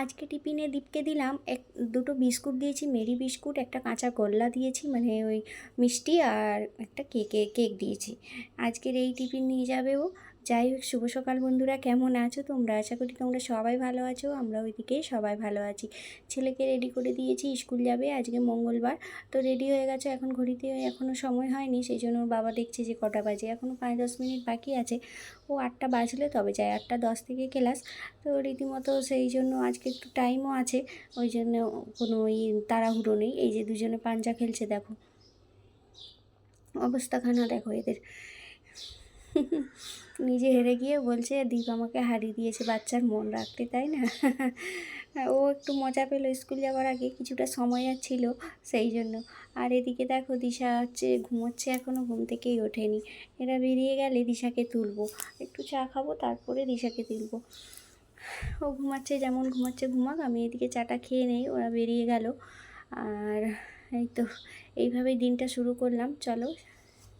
আজকে টিফিনে দীপকে দিলাম, এক, দুটো বিস্কুট দিয়েছি, মেরি বিস্কুট, একটা কাঁচা গোল্লা দিয়েছি মানে ওই মিষ্টি আর একটা কেকে, কেক দিয়েছি। আজকের এই টিফিন নিয়ে যাবে ও। যাই হোক, শুভ সকাল বন্ধুরা, কেমন আছো তোমরা? আশা করি তোমরা সবাই ভালো আছো আমরা ওইদিকে সবাই ভালো আছি। ছেলেকে রেডি করে দিয়েছি, স্কুল যাবে, আজকে মঙ্গলবার। তো রেডি হয়ে গেছে, এখন ঘড়িতে এখনও সময় হয়নি সেই জন্য বাবা দেখছে যে কটা বাজে এখনও পাঁচ দশ মিনিট বাকি আছে। ও আটটা বাজলে তবে যায়, আটটা দশ থেকে ক্লাস তো রীতিমতো সেই জন্য আজকে একটু টাইমও আছে, ওই জন্য কোনো ওই তাড়াহুড়ো নেই, এই যে দুজনে পাঞ্জা খেলছে, দেখো। অবস্থাখানা দেখো এদের। নিজে হেরে গিয়ে বলছে, দীপ আমাকে হারিয়ে দিয়েছে, বাচ্চার মন রাখতে তাই না? ও একটু মজা পেল স্কুল যাওয়ার আগে, কিছুটা সময় আর ছিল সেই জন্য। আর এদিকে দেখো, দিশা হচ্ছে, ঘুমোচ্ছে এখনও ঘুম থেকেই ওঠেনি। এরা বেরিয়ে গেলে দিশাকে তুলবো। একটু চা খাব, তারপরে দিশাকে তুলবো। ও ঘুমাচ্ছে, যেমন ঘুমাচ্ছে ঘুমাক, আমি এদিকে চাটা খেয়ে নেই, ওরা বেরিয়ে গেল। আর এই তো, এইভাবেই দিনটা শুরু করলাম। চলো,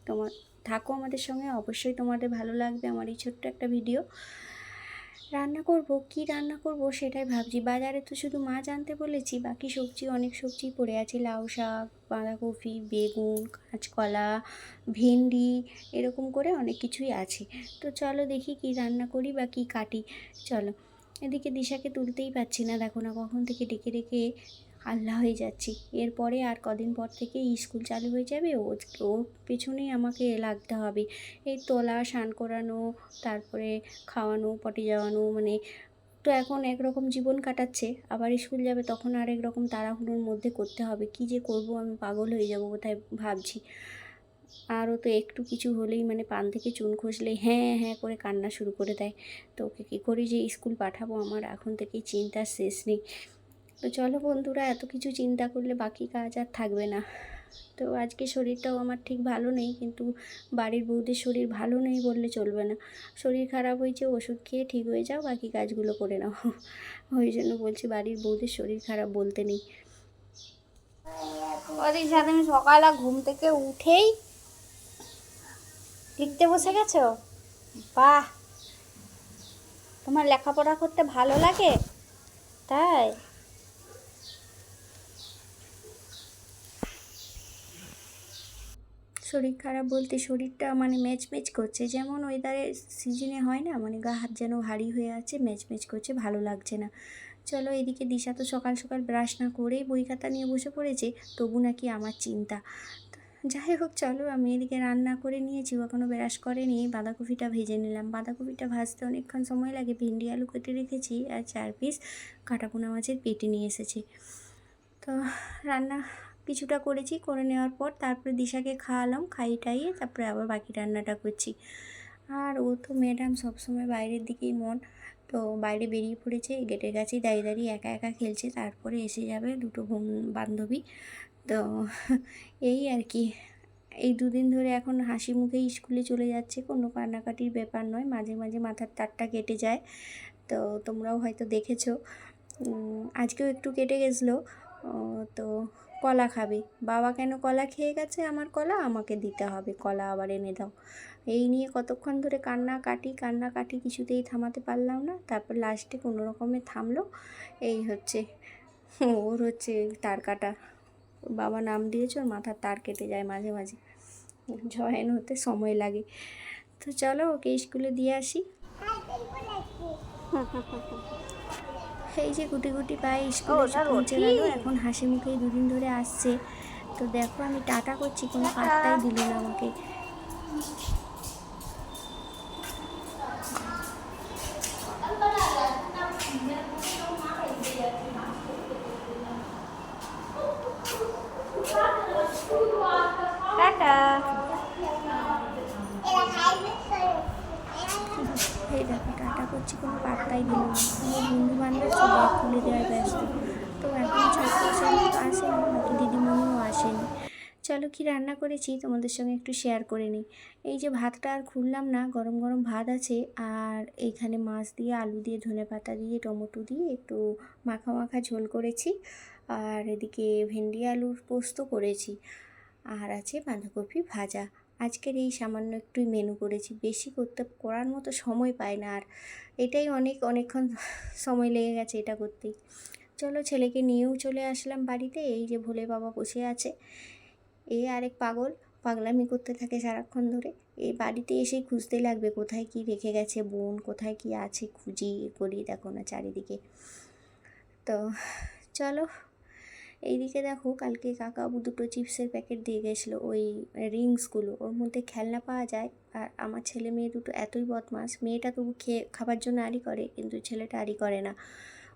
তোমার থাকো আমাদের সঙ্গে, অবশ্যই তোমাদের ভালো লাগবে আমার এই ছোট্ট একটা ভিডিও। রান্না করব, কি রান্না করব সেটাই ভাবছি। বাজারে তো শুধু মাছ আনতে বলেছি, বাকি সবজি, অনেক সবজি পড়ে আছে। লাউ শাক, বাঁধাকপি, বেগুন, কাঁচকলা, ভেন্ডি, এরকম করে অনেক কিছুই আছে। তো চলো দেখি কি রান্না করি বা কি কাটি। চলো, এদিকে দিশাকে তুলতেই পারছি না। দেখো না কখন থেকে ডেকে ডেকে আল্লাহ হয়ে যাচ্ছি। এরপরে আর কদিন পর থেকে স্কুল চালু হয়ে যাবে, ও ওর পেছনেই আমাকে লাগতে হবে। এই তোলা, স্নান করানো, তারপরে খাওয়ানো, পটি যাওয়ানো মানে তো এখন একরকম জীবন কাটাচ্ছে। আবার স্কুল যাবে তখন আরেক রকম তাড়াহুড়োর মধ্যে করতে হবে। কি যে করব, আমি পাগল হয়ে যাব কোথায় ভাবছি। আরও তো একটু কিছু হলেই মানে পান থেকে চুন খসলেই হ্যাঁ হ্যাঁ করে কান্না শুরু করে দেয়। তো ওকে কী করে যে স্কুল পাঠাবো আমার এখন থেকেই চিন্তার শেষ নেই। তো চলো বন্ধুরা, এত কিছু চিন্তা করলে বাকি কাজ আর থাকবে না। তো আজকে শরীরটাও আমার ঠিক ভালো নেই, কিন্তু বাড়ির বউদের শরীর ভালো নেই বললে চলবে না। শরীর খারাপ হয়েছে, ওষুধ খেয়ে ঠিক হয়ে যাও, বাকি কাজগুলো করে নাও। ওই জন্য বলছি বাড়ির বউদের শরীর খারাপ বলতে নেই। ওদের সাথে আমি সকালে ঘুম থেকে উঠেই লিখতে বসে গেছো? বাহ! তোমার লেখাপড়া করতে ভালো লাগে? তাই? শরীর খারাপ বলতে শরীরটা মানে ম্যাচ ম্যাচ করছে। যেমন ওয়েদারের সিজনে হয় না মানে গা হাত যেন ভারী হয়ে আছে ম্যাচ ম্যাচ করছে, ভালো লাগছে না। চলো এদিকে দিশা তো সকাল সকাল ব্রাশ না করেই বই খাতা নিয়ে বসে পড়েছে, তবু নাকি আমার চিন্তা। যাই হোক, চলো আমি এদিকে রান্না করে নিয়েছি এখনও ব্রাশ করেনি, বাঁধাকপিটা ভেজে নিলাম। বাঁধাকপিটা ভাজতে অনেকক্ষণ সময় লাগে, ভেন্ডি, আলু কেটে রেখেছি, আর চার পিস কাটাপোনা মাছের পেটে নিয়ে এসেছি। তো রান্না কিছুটা করেছি, করে নেওয়ার পর তারপরে দিশাকে খাওয়ালাম খাইয়ে টাইয়ে তারপরে আবার বাকি রান্নাটা করছি। আর ও তো ম্যাডাম সবসময় বাইরের দিকেই মন, তো বাইরে বেরিয়ে পড়েছে, গেটের কাছেই দাঁড়িয়ে দাঁড়িয়ে একা একা খেলছে, তারপরে এসে যাবে দুটো বোন- বান্ধবী। তো এই আর কি, এই দুদিন ধরে এখন হাসি মুখেই স্কুলে চলে যাচ্ছে, কোনো কান্নাকাটির ব্যাপার নয়, মাঝে মাঝে মাথার তারটা কেটে যায়, তো তোমরাও হয়তো দেখেছ। আজকেও একটু কেটে গেছিল তো কলা খাবে। বাবা কেন কলা খেয়ে গেছে? আমার কলা আমাকে দিতে হবে। কলা আবার এনে দাও। এই নিয়ে কতক্ষণ ধরে কান্না কাটি কান্না কাটি কিছুতেই থামাতে পারলাম না। তারপর লাস্টে কোনো রকমে থামলো। এই হচ্ছে ওর হচ্ছে তার কাটা ওর বাবা নাম দিয়েছে ওর মাথার তার কেটে যায় মাঝে মাঝে। জয়েন হতে সময় লাগে। তো চলো ওকে স্কুলে দিয়ে আসি। এই যে গুটি গুটি পায়ে স্কুলে এসে পৌঁছে গেল এখন হাসি মুখেই দুদিন ধরে আসছে। তো দেখো আমি টাটা করছি কোনো পাত্তাই দিল না আমাকে। এই দেখো টাটা করছি কোনো পাত্তাই দিল না। আমার বান্ধব খুলে দেওয়ার ব্যস্ত। তো এখন ছাত্র তো আসেনি হয়তো দিদিমণিও আসেনি? চলো কি রান্না করেছি? তোমাদের সঙ্গে একটু শেয়ার করে নিই। এই যে ভাতটা আর খুললাম না, গরম গরম ভাত আছে। আর এইখানে মাছ দিয়ে, আলু দিয়ে, ধনে পাতা দিয়ে, টমেটো দিয়ে একটু মাখা মাখা ঝোল করেছি। আর এদিকে ভেন্ডি আলুর পোস্ত করেছি। আর আছে বাঁধাকপি ভাজা। আজকের এই সামান্য একটুই মেনু করেছি। বেশি করতে, করার মতো সময় পাই না আর। এটাই অনেক, অনেকক্ষণ সময় লেগে গেছে এটা করতেই। চলো ছেলেকে নিয়েও চলে আসলাম বাড়িতে। এই যে ভোলে বাবা বসে আছে। এই আরেক পাগল। পাগলামি করতে থাকে সারাক্ষণ ধরে। এই বাড়িতে এসেই খুঁজতে লাগবে কোথায় কি রেখে গেছে বোন, কোথায় কি আছে খুঁজি করি দেখো না চারিদিকে। তো চলো এইদিকে দেখো কালকে কাকা দুটো চিপসের প্যাকেট দিয়ে গেছিল, ওই রিংসগুলো। ওর মধ্যে খেলনা পাওয়া যায়, আর আমার ছেলে মেয়ে দুটো এতই বদমাস মেয়েটা তবু খেয়ে, খাবার জন্য আড়ি করে, কিন্তু ছেলেটা আড়ি করে না।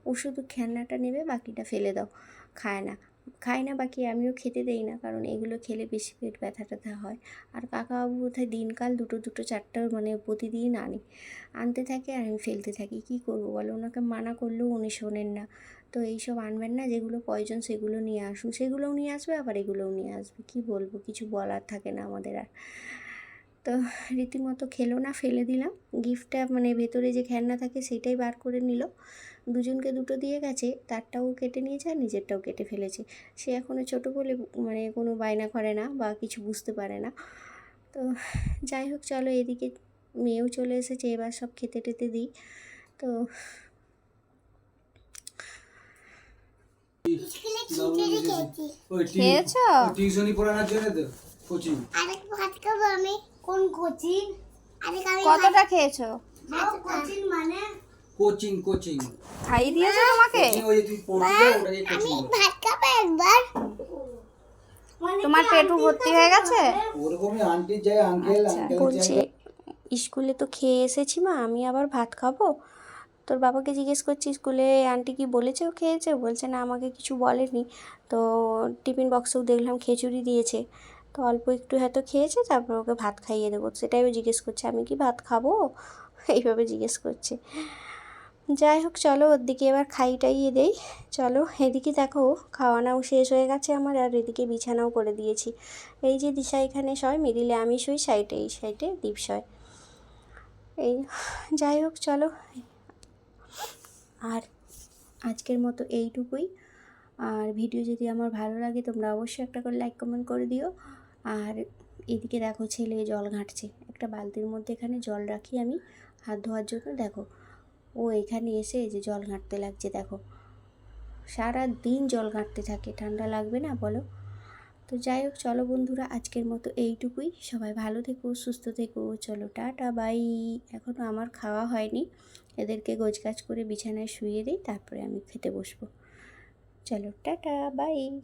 ও শুধু খেলনাটা নেবে, বাকিটা ফেলে দাও। খায় না। খায় না, বাকি আমিও খেতে দেই না, কারণ এগুলো খেলে বেশি পেট ব্যথা ট্যাথা হয়। আর কাকা কাকাবাবু বোধহয় দিনকাল দুটো দুটো চারটা মানে প্রতিদিন আনে। আনতে থাকে আর আমি ফেলতে থাকি। কী করব বলো? ওনাকে মানা করলেও উনি শোনেন না। তো এইসব আনবেন না, যেগুলো প্রয়োজন সেগুলো নিয়ে আসুন। সেগুলোও নিয়ে আসবে, আবার এগুলোও নিয়ে আসবে। কি বলব? কিছু বলার থাকে না আমাদের আর। তো রীতিমতো খেলো না, ফেলে দিলাম। গিফটটা মানে ভেতরে যে খেলনা থাকে, সেটাই বার করে নিল। দুজনকে দুটো দিয়ে গেছে তারটাও কেটে নিয়েছে আর নিজেরটাও কেটে ফেলেছে। সে এখনও ছোটো বলে মানে কোনো বায়না করে না বা কিছু বুঝতে পারে না। তো যাই হোক চলো এদিকে মেয়েও চলে এসেছে এবার সব খেতে টেতে দিই। তো খেয়েছো? টিউশনি পড়ানোর জন্য তো কোচিং। আরেক ভাত খাব আমি। কোন কোচিং? আরেক আমি কতটা খেয়েছো? কোচিং মানে কোচিং কোচিং খাইয়ে দিয়েছ তোমাকে? ওই যে পড়তে ওটাকে আমি কোচিং ভাত খাব একবার। তোমার পেটু ভর্তি হয়ে গেছে? ওরকমই আন্টি যায় আঙ্কেল আঙ্কেল বলছে স্কুলে তো খেয়ে এসেছি মা আমি আবার ভাত খাব? তোর বাবাকে জিজ্ঞেস করছি স্কুলে আন্টি কি বলেছে ও খেয়েছে? বলছে না আমাকে কিছু বলেনি। তো টিফিন বক্সেও দেখলাম খিচুড়ি দিয়েছে। তো অল্প একটু হয়তো খেয়েছে তারপর ওকে ভাত খাইয়ে দেবো। সেটাই ও জিজ্ঞেস করছে আমি কি ভাত খাব? এইভাবে জিজ্ঞেস করছে। যাই হোক, চলো ওর দিকে এবার খাই টাইয়ে দেই। চলো, এদিকে দেখো, খাওয়ানাও শেষ হয়ে গেছে আমার, আর এদিকে বিছানাও করে দিয়েছি। এই যে দিশা এখানে শয়, মিডিলে আমি শুই সাইডে এই সাইডে দীপ শয়। এই, যাই হোক, চলো। আর আজকের মতো এইটুকুই। আর ভিডিও যদি আমার ভালো লাগে, তোমরা অবশ্যই একটা করে লাইক, কমেন্ট করে দিও। আর এদিকে দেখো, ছেলে জল ঘাঁটছে। একটা বালতির মধ্যে এখানে জল রাখি আমি। হাত ধোয়ার জন্য, দেখো। ও এখানে এসে যে জল ঘাঁটতে লাগছে, দেখো। সারা দিন জল ঘাঁটতে থাকে, ঠান্ডা লাগবে না বলো? তো যাই হোক, চলো বন্ধুরা, আজকের মতো এইটুকুই। সবাই ভালো থেকো, সুস্থ থেকো, চলো টাটা, বাই। এখনও আমার খাওয়া হয়নি। এদেরকে গোছগাছ করে বিছানায় শুয়ে দিই, তারপরে আমি খেতে বসবো। চলো টাটা, বাই।